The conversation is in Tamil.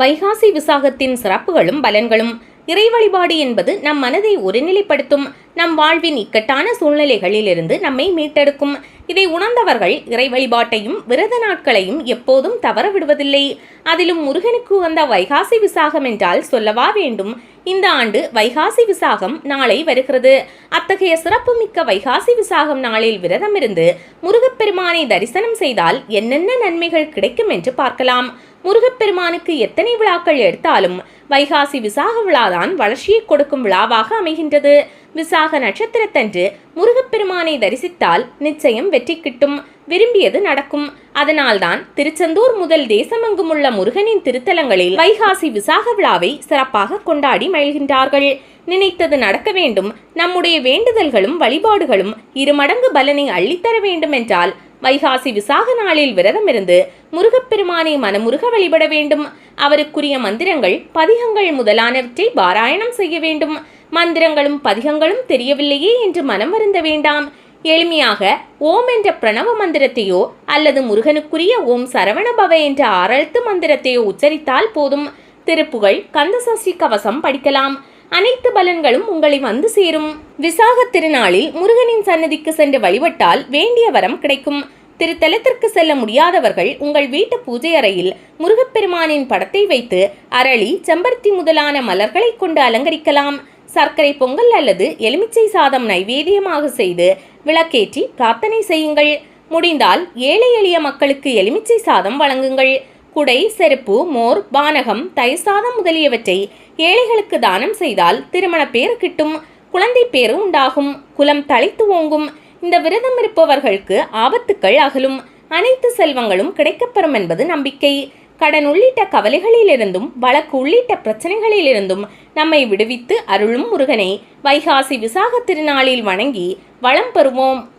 வைகாசி விசாகத்தின் சிறப்புகளும் பலன்களும் இறை வழிபாடு என்பது நம் மனதை ஒருநிலைப்படுத்தும். நம் வாழ்வின் இக்கட்டான சூழ்நிலைகளிலிருந்து நம்மை மீட்டெடுக்கும். இதை உணர்ந்தவர்கள் இறை வழிபாட்டையும் விரத நாட்களையும் எப்போதும் தவற விடுவதில்லை அதிலும் முருகனுக்கு வந்த வைகாசி விசாகம் என்றால் சொல்லவா வேண்டும்? இந்த ஆண்டு வைகாசி விசாகம் நாளை வருகிறது. அத்தகைய சிறப்புமிக்க வைகாசி விசாகம் நாளில் விரதம் இருந்து முருகப்பெருமானை தரிசனம் செய்தால் என்னென்ன நன்மைகள் கிடைக்கும் என்று பார்க்கலாம். முருகப்பெருமானுக்கு எத்தனை விழாக்கள் எடுத்தாலும் வைகாசி விசாக விழாதான் வளர்ச்சியை கொடுக்கும் விழாவாக அமைகின்றது. விசாக நட்சத்திரத்தன்று முருகப்பெருமானை தரிசித்தால் நிச்சயம் வெற்றி கிட்டும். விரும்பியது நடக்கும். அதனால்தான் திருச்செந்தூர் முதல் தேசமெங்குமுள்ள முருகனின் திருத்தலங்களில் வைகாசி விசாக விழாவை சிறப்பாக கொண்டாடி மகிழ்கின்றார்கள். நினைத்தது நடக்க வேண்டும். நம்முடைய வேண்டுதல்களும் வழிபாடுகளும் இருமடங்கு பலனை அள்ளித்தர வேண்டுமென்றால் வைகாசி விசாக நாளில் விரதம் இருந்து முருகப்பெருமானை மனமுருக வழிபட வேண்டும். அவருக்குரிய மந்திரங்கள் பதிகங்கள் முதலானவற்றை பாராயணம் செய்ய வேண்டும். மந்திரங்களும் பதிகங்களும் தெரியவில்லையே என்று மனம் வருந்த வேண்டாம். எளிமையாக ஓம் என்ற பிரணவ மந்திரத்தையோ அல்லது முருகனுக்குரிய ஓம் சரவணபவ என்ற ஆரழ்த்து மந்திரத்தையோ உச்சரித்தால் போதும். திருப்புகழ் கந்தசஷ்டி கவசம் படிக்கலாம். அனைத்து பலன்களும் உங்களை வந்து சேரும். விசாக திருநாளில் முருகனின் சன்னதிக்கு சென்று வழிபட்டால் வேண்டிய வரம் கிடைக்கும். திருத்தலத்திற்கு செல்ல முடியாதவர்கள் உங்கள் வீட்டு பூஜை அறையில் முருகப்பெருமானின் படத்தை வைத்து அரளி செம்பருத்தி முதலான மலர்களை கொண்டு அலங்கரிக்கலாம். சர்க்கரை பொங்கல் அல்லது எலுமிச்சை சாதம் நைவேத்தியமாக செய்து விளக்கேற்றி பிரார்த்தனை செய்யுங்கள். முடிந்தால் ஏழை எளிய மக்களுக்கு எலுமிச்சை சாதம் வழங்குங்கள். குடை செருப்பு மோர் பானகம் தயிர் முதலியவற்றை ஏழைகளுக்கு தானம் செய்தால் திருமண பேறு கிட்டும் குழந்தை பேறு உண்டாகும் குலம் தழைத்து ஓங்கும். இந்த விரதம் இருப்பவர்களுக்கு ஆபத்துக்கள் அகலும். அனைத்து செல்வங்களும் கிடைக்கப்பெறும் என்பது நம்பிக்கை. கடன் உள்ளிட்ட கவலைகளிலிருந்தும் வழக்கு உள்ளிட்ட பிரச்சனைகளிலிருந்தும் நம்மை விடுவித்து அருளும் முருகனை. வைகாசி விசாக திருநாளில் வணங்கி வளம் பெறுவோம்.